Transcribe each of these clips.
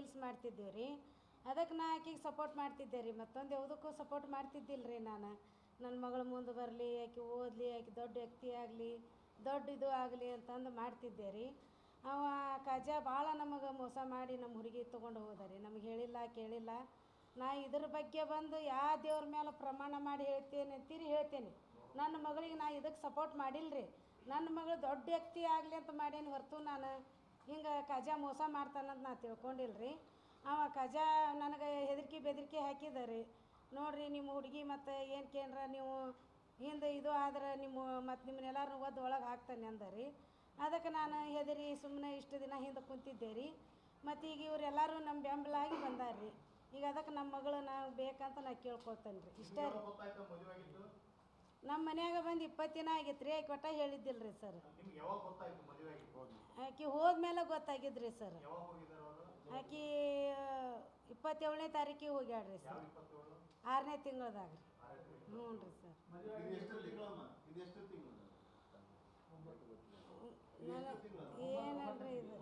Reels ಮಾಡ್ತಿದ್ದೀವಿ ರೀ ಅದಕ್ಕೆ ನಾ ಆಕಿಗೆ ಸಪೋರ್ಟ್ ಮಾಡ್ತಿದ್ದೆ ರೀ ಮತ್ತೊಂದು ಯಾವುದಕ್ಕೂ ಸಪೋರ್ಟ್ ಮಾಡ್ತಿದ್ದಿಲ್ಲ ರೀ ನಾನು ನನ್ನ ಮಗಳು ಮುಂದೆ ಬರಲಿ, ಆಕೆ ಓದಲಿ, ಆಕೆ ದೊಡ್ಡ ವ್ಯಕ್ತಿ ಆಗಲಿ, ದೊಡ್ಡ ಇದು ಆಗಲಿ ಅಂತಂದು ಮಾಡ್ತಿದ್ದೆ ರೀ ಅವ ಕಜ ಭಾಳ ನಮಗೆ ಮೋಸ ಮಾಡಿ ನಮ್ಮ ಹುಡುಗಿ ತೊಗೊಂಡು ಹೋದ ರೀ ನಮಗೆ ಹೇಳಿಲ್ಲ, ಕೇಳಿಲ್ಲ. ನಾ ಇದ್ರ ಬಗ್ಗೆ ಬಂದು ಯಾವ ದೇವ್ರ ಮೇಲೆ ಪ್ರಮಾಣ ಮಾಡಿ ಹೇಳ್ತೇನೆ ಅಂತೀರಿ ಹೇಳ್ತೇನೆ. ನನ್ನ ಮಗಳಿಗೆ ನಾ ಇದಕ್ಕೆ ಸಪೋರ್ಟ್ ಮಾಡಿಲ್ಲ ರೀ ನನ್ನ ಮಗಳು ದೊಡ್ಡ ವ್ಯಕ್ತಿ ಆಗಲಿ ಅಂತ ಮಾಡೇನಿ ಹೊರತು ನಾನು. ಹಿಂಗೆ ಕಜ ಮೋಸ ಮಾಡ್ತಾನಂತ ನಾ ತಿಳ್ಕೊಂಡಿಲ್ಲ ರೀ ಅವ ಕಜ ನನಗೆ ಹೆದರಿಕೆ ಬೆದರಿಕೆ ಹಾಕಿದ ರೀ ನೋಡ್ರಿ ನಿಮ್ಮ ಹುಡುಗಿ ಮತ್ತು ಏನು ಕೇಂದ್ರ ನೀವು? ಹಿಂದೆ ಇದು ಆದ್ರೆ ನಿಮ್ಮ ಮತ್ತು ನಿಮ್ಮನ್ನೆಲ್ಲರೂ ಒದ್ದು ಒಳಗೆ ಹಾಕ್ತಾನೆ ಅಂದ ರೀ ಅದಕ್ಕೆ ನಾನು ಹೆದರಿ ಸುಮ್ಮನೆ ಇಷ್ಟು ದಿನ ಹಿಂದೆ ಕುಂತಿದ್ದೆ ರೀ ಮತ್ತು ಈಗ ಇವರೆಲ್ಲರೂ ನಮ್ಮ ಬೆಂಬಲ ಆಗಿ ಬಂದಾರ ರೀ ಈಗ ಅದಕ್ಕೆ ನಮ್ಮ ಮಗಳು ನಾವು ಬೇಕಂತ ನಾ ಕೇಳ್ಕೊಳ್ತೇನೆ ರೀ. ಇಷ್ಟೇ ರೀ ನಮ್ಮ ಮನ್ಯಾಗ ಬಂದು ಇಪ್ಪತ್ತು ದಿನ ಆಗಿತ್ತು ರೀ ಆಕೆ ಒಟ್ಟ ಹೇಳಿದ್ದಿಲ್ಲ ರೀ ಸರ್. ನಿಮ್ಗೆ ಯಾವಾಗ ಗೊತ್ತಾಯ್ತು ಮದುವೆ ಆಗಿದ್ದು ಹೋಗಿ? ಆಕೆ ಹೋದ್ಮೇಲೆ ಗೊತ್ತಾಗಿದ್ರಿ ಸರ್. ಆಕೆ ಇಪ್ಪತ್ತೇಳನೇ ತಾರೀಕಿಗೆ ಹೋಗ್ಯಾಡ್ರಿ ಸರ್. ಆರನೇ ತಿಂಗಳದಾಗ ರೀ. ಹ್ಞೂ ರೀ ಸರ್. ಇದು ಎಷ್ಟು ತಿಂಗಳಮ್ಮ? ಇದು ಎಷ್ಟು ತಿಂಗಳು? ನಾನು ಏನಲ್ರಿ ಇದು.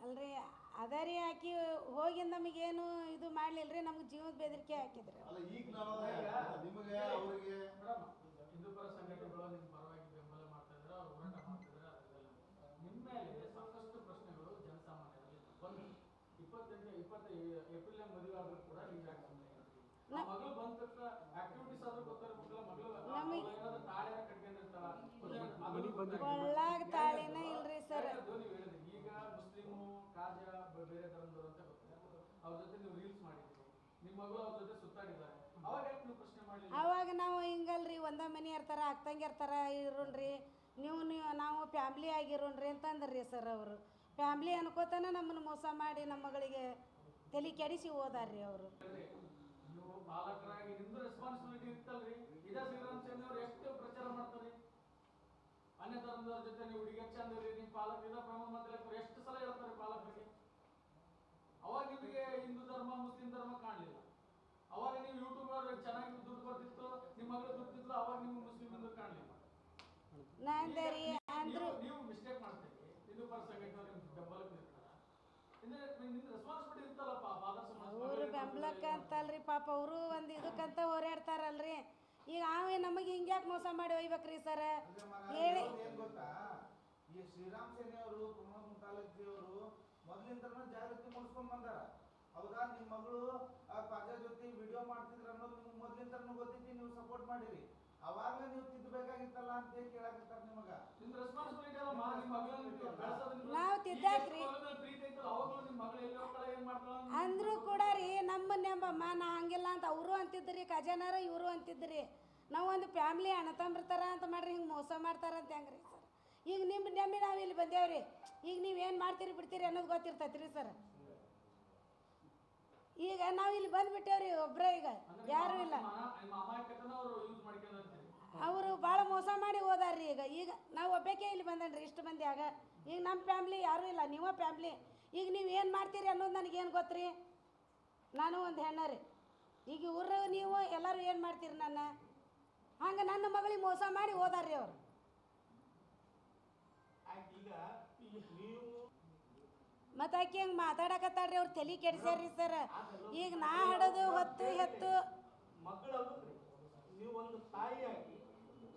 ಅಲ್ರಿ ಅದ ರೀ ಆಕಿ ಹೋಗಿ ನಮಗೇನು ಇದು ಮಾಡ್ಲಿಲ್ಲ ರೀ ನಮ್ಗೆ ಜೀವದ ಬೆದರಿಕೆ ಹಾಕಿದ್ರಿ. ಅಲ್ಲ ಈಗ ನಾವು ನಿಮಗೆ ಅವರಿಗೆ ಮೇಡಮ್ ಹಿಂದೂ ಪರ ಪರವಾಗಿ ಮಾಡ್ತಾ ಇದ್ದಾರೆ ಅವ್ರು ಹೋರಾಟ ಮಾಡ್ತಿದ್ದಾರೆ ಅದೆಲ್ಲ ನಿಮ್ಮ ಮೇಲೆ ಸಾಕಷ್ಟು ಪ್ರಶ್ನೆಗಳು ಜನಸಾಮಾನ್ಯರಲ್ಲಿ ಒಂದು ಇಪ್ಪತ್ತೆಂಟು ಇಪ್ಪತ್ತ ಏಪ್ರಿಲ್ ಮದುವೆ ಆದ್ರೂ ಕೂಡ ನೀವು ಯಾಕೆ ಸುಮ್ಮನೆ ಆ ಮಗಳು ಬಂದ ತಕ್ಷಣ ಆಕ್ಟಿವಿಟೀಸ್ ಆದ್ರೂ ಗೊತ್ತಿರ್ಬೇಕಲ್ಲ ಮಗಳು ನಮಗೆ- ಏನಾದ್ರು ತಾಳ್ಯಾರ ಕಟ್ಕೊಂಡಿರ್ತಾಳ ಕೊಳ್ಳಾಗ ತಾಳಿನ ಇಲ್ರಿ ಸರ್ ನೀವು ಹೇಳಿದ್ರಿ ಈಗ ಮುಸ್ಲಿಮು ಕಾಜ ಬ- ಬೇರೆ ಧರ್ಮದವರು ಅಂತ ಗೊತ್ತಿಲ್ಲ. ಅವ್ರ ಜೊತೆ ನೀವು ರೀಲ್ಸ್ ಮಾಡಿದ್ರು. ನಿಮ್ಮ ಮಗಳು ಅವ್ರ ಜೊತೆ ಸುತ್ತಾಡಿದ್ದಾರೆ. ಅವಾಗ ಯಾಕೆ ನೀವು ಪ್ರಶ್ನೆ ಮಾಡಲಿಲ್ಲ? ಅವಾಗ ನಾವು ಹಿಂಗಲ್ರಿ ಒಂದ ಮನೆ ಇರ್ತಾರ ಅಕ್ಕಂಗೆ ಇರ್ತಾರ ಇರೋಣ್ರಿ. ನೀವು ನೀವು ನಾವು ಫ್ಯಾಮ್ಲಿ ಆಗಿರೋಣ್ರಿ ಅಂತ ಅಂದ್ರಿ ಸರ್ ಅವರು. ಫ್ಯಾಮ್ಲಿ ಅನ್ಕೋತಾನೆ ನಮ್ಮನ್ನು ಮೋಸ ಮಾಡಿ ನಮ್ಮ ಮಗಳಿಗೆ ತಲೆ ಕೆಡಿಸಿ ಹೋದಾರ್ರಿ ಅವರು. ನೀವು ಪಾಲಕರಾಗಿ ನಿಮ್ದು ರೆಸ್ಪಾನ್ಸಿಬಿಲಿಟಿ ಇರ್ತಲ್ರಿ ಇದೇ ಶ್ರೀರಾಮ್ ಸೇನೆ ಅವ್ರು ಎಷ್ಟು ಪ್ರಚಾರ ಮಾಡ್ತಾರೆ. ಅನ್ಯ ಧರ್ಮದವ್ರ ಜೊತೆ ನೀವು ಹುಡುಗಿ ಚಂದ ನೀವು ಪಾಲಕ ಇದ ಪ್ರಮಾಣ ಮಾತಾಡಕ್ಕೆ ಎಷ್ಟು ಸಲ ಹೇಳ್ತಾರೆ ಪಾಲಕರಿಗೆ ಅವಾಗ ನಿಮಗೆ ಹಿಂದೂ ಧರ್ಮ ಮುಸ್ಲಿಂ ಧರ್ಮ ಕಾಣಲಿಲ್ಲ ಅವಾಗ ನೀವು ಯೂಟ್ಯೂಬ್ ಅವ್ರಿಗೆ ಚೆನ್ನಾಗಿ ದುಡ್ಡು ಬರ್ತಿತ್ತು ನಿಮ್ಮ ಮಗಳು ದುಡ್ಡಿತ್ತು ಅವಾಗ ನಿಮ್ಗೆ ಮುಸ್ಲಿಂ ಹಿಂದೂ ಕಾಣಲಿಲ್ಲ ನಾ ಅಂದೆ ರೀ ಅಂದ್ರು ನೀವು- ಮಿಸ್ಟೇಕ್ ಸಂಘಟನೆ ಬೆಂಬಲಕ್ಕೆ ನಿಲ್ತಾರ ಅವರು ಬೆಂಬಲಕ್ಕೆ ಅಂತಲ್ರಿ ಪಾಪ ಅವರು ಒಂದು ಇದಕ್ಕಂತ ಹೋರಾಡ್ತಾರಲ್ರಿ. ಈಗ ಅವೇ ನಮಗೆ ಹಿಂಗ್ಯಾಕೆ ಮೋಸ ಮಾಡಿ ಒಯ್ಬೇಕ್ರಿ ಸರ್. ಹೇಳಿ ಏನ್ ಗೊತ್ತಾ? ಈ ಶ್ರೀರಾಮ್ ಸೇನೆ ಅವರು ಪ್ರಮೋದ್ ಮುತಾಲಜಿ ಅವರು ಮೊದ್ಲಿಂದನೂ ಜಾಗೃತಿ ಮೂಡಿಸ್ಕೊಂಡ್ ಬಂದಾರ ಹೌದಾ ನಿಮ್ ಮಗಳು ಆ ಪಾಜ ಜೊತೆ ವಿಡಿಯೋ ಮಾಡ್ತಿದ್ರ ಅನ್ನೋದು ನಿಮ್ಗೆ ಮೊದ್ಲಿಂದನೂ ಗೊತ್ತೈತಿ ನೀವು ಸಪೋರ್ಟ್ ಮಾಡಿರಿ ಅವಾಗ ನೀವು ತಿದ್ದಬೇಕಾಗಿತ್ತಲ್ಲ ಅಂತ ಹೇಳಿ ಕೇಳಾಕತ್ತಾರ ನಿಮಗ? ನಿಮ್ ರೆಸ್ಪಾನ್ಸಿಬಿಲಿಟಿ ಅಲ್ಲ ಮಾ ನಿಮ್ಮ ಮಗಳನ್ನ ನೀವು ಬೆಳ್ಸೋದು ನಾವ್ ತಿದ್ದಾಕ್ರಿ. ಪ್ರೀತಿ ಐತಲ್ಲ ಅವಾಗ್ಲೂ ನಿಮ್ಮ ಮಗಳು ಎಲ್ಲಿ ಹೋಗ್ತಾಳೆ ಏನ್ ಮಾಡ್ತಾಳ ಅಂತ. ಕೂಡ ರೀ ನಮ್ಮ ನೆಂಬಮ್ಮ ನಾ ಹಂಗಿಲ್ಲ ಅಂತ ಅವರು ಅಂತಿದ್ರಿ ಖಜಾನಾರ ಇವರು ಅಂತಿದ್ರಿ. ನಾವು ಒಂದು ಫ್ಯಾಮ್ಲಿ ಅಣ್ಣ ತಂಬಿರ್ತಾರ ಅಂತ ಮಾಡ್ರಿ ಹಿಂಗೆ ಮೋಸ ಮಾಡ್ತಾರ ಅಂತ ಹೆಂಗ್ರಿ ಸರ್? ಈಗ ನಿಮ್ಮ ನೆಮ್ಮಿ ನಾವು ಇಲ್ಲಿ ಬಂದೇವ್ರಿ. ಈಗ ನೀವು ಏನು ಮಾಡ್ತೀರಿ ಬಿಡ್ತೀರಿ ಅನ್ನೋದು ಗೊತ್ತಿರ್ತೈತಿ ರೀ ಸರ್. ಈಗ ನಾವು ಇಲ್ಲಿ ಬಂದ್ಬಿಟ್ಟೇವ್ರಿ ಒಬ್ಬರೇ ಈಗ ಯಾರೂ ಇಲ್ಲ ಅಮ್ಮ- ನಿಮ್ಮ ಅಮಾಯಕತನ ಅವರು ಯೂಸ್ ಮಾಡ್ಕೊಂಡಂತೀರಿ ಅವರು ಭಾಳ ಮೋಸ ಮಾಡಿ ಹೋದಾರ್ರಿ ಈಗ ಈಗ ನಾವು ಒಬ್ಬಾಕೆ ಇಲ್ಲಿ ಬಂದನ್ರಿ, ಇಷ್ಟು ಮಂದಿ ಆಗ. ಈಗ ನಮ್ಮ ಫ್ಯಾಮ್ಲಿ ಯಾರೂ ಇಲ್ಲ, ನೀವೇ ಫ್ಯಾಮ್ಲಿ. ಈಗ ನೀವು ಏನು ಮಾಡ್ತೀರಿ ಅನ್ನೋದು ನನಗೇನು ಗೊತ್ತ್ರಿ? ನಾನು ಒಂದು ಹೆಣ್ಣ ರೀ. ಈಗ ಊರ ನೀವು ಎಲ್ಲರೂ ಏನು ಮಾಡ್ತೀರಿ ನನ್ನ? ಹಂಗೆ ನನ್ನ ಮಗಳಿಗೆ ಮೋಸ ಮಾಡಿ ಹೋದಾರ್ರಿ ಅವರು. ಮತ್ತು ಆಕೆ ಹಿಂಗೆ ಮಾತಾಡಕತ್ತಾಳ್ರಿ, ಅವ್ರು ತಲೆ ಕೆಡಿಸ್ಯಾರ್ರಿ ಸರ್. ಈಗ ನಾ ಹಡದು ಹೊತ್ತು ಹೆತ್ತು ಮಕ್ಕಳಲ್ರಿ ನೀವು ಒಂದು ತಾಯಿಯಾಗಿ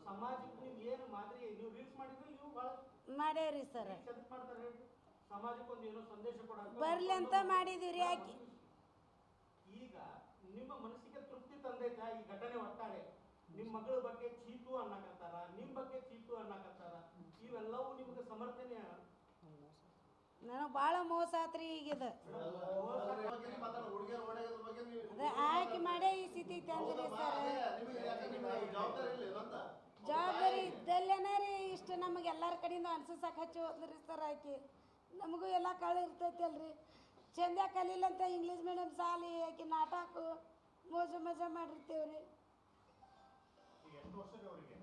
ಸಮಾಜಕ್ಕೆ ನೀವು ಏನು ಮಾದರಿ ನೀವು ರೀಲ್ಸ್ ಮಾಡಿದ್ರೆ ನೀವು ಭಾಳ ಮಾಡೇವ್ರಿ ಸರ್ ಎದಕ್ ಮಾಡ್ತಾರೆ ಹೇಳ್ರಿ ಸಮಾಜಕ್ಕೆ ಒಂದು ಏನೋ ಸಂದೇಶ ಸರ್ ಬರ್ಲಿ ಅಂತ ಮಾಡಿದೀವಿ ಯಾಕೆ ಈಗ ನಿಮ್ಮ ಮನಸ್ಸಿಗೆ ತೃಪ್ತಿ ತಂದೈತ ಈ ಘಟನೆ ಒಟ್ಟಾರೆ? ನಿಮ್ಮ ಮಗಳ ಬಗ್ಗೆ ಚೀತು ಅನ್ನಕತ್ತಾರ ನಿಮ್ಮ ಬಗ್ಗೆ ಚೀತು ಅನ್ನಕತ್ತಾರ? ಇವೆಲ್ಲವೂ ನಿಮ್ಗೆ ಸಮರ್ಥನೆ ನನಗೆ ಭಾಳ ಮೋಸ ಆತ್ರಿ ಈಗಿದ ಅದೇ ಆಯ್ಕೆ ಮಾಡೇ ಈ ಸ್ಥಿತಿ ತಂದ್ರಿ ಸರ್ ಅದೇ, ನಿಮಗೆ ಯಾಕೆ ನಿಮಗೆ ಜವಾಬ್ದಾರಿ ಇಲ್ಲ ಅಂತ ಜವಾಬ್ದಾರಿ ಇದ್ದಲ್ಲೇನ ರೀ ಇಷ್ಟು ನಮಗೆ ಎಲ್ಲರ ಕಡೆಯಿಂದ ಅನ್ಸಕ್ಕೆ ಹಚ್ಚಿ ಹೋದ್ರಿ ಸರ್ ಆಕಿ. ನಮಗೂ ಎಲ್ಲ ಕಳೆ ಇರ್ತೈತಿ ಅಲ್ರಿ ಚಂದ ಕಲೀಲಂತ ಅಂತ ಇಂಗ್ಲೀಷ್ ಮೀಡಿಯಮ್ ಸಾಲಿ ಆಕಿ ನಾಟಕ ಮೋಜು ಮಜಾ ಮಾಡಿರ್ತೇವೆ ರೀ ಈಗ ಎಷ್ಟು ವರ್ಷದ ಅವರಿಗೆ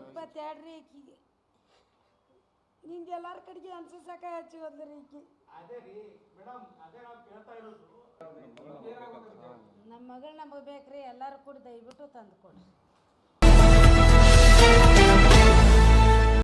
ಇಪ್ಪತ್ತೆರಡು ರೀ ಆಕಿ. ನಿಂಗೆ ಎಲ್ಲರ ಕಡೆಗೆ ಅನ್ಸಕ್ಕೆ ಹಚ್ಚಿ ಹೋದ್ರಿ ಈಕಿ ಇರೋದು ನಮ್ಮ ಮಗಳು ನಮಗೆ ಬೇಕ್ರಿ ಎಲ್ಲರೂ ಕೂಡ ದಯವಿಟ್ಟು ತಂದು ಕೊಡ್ರಿ.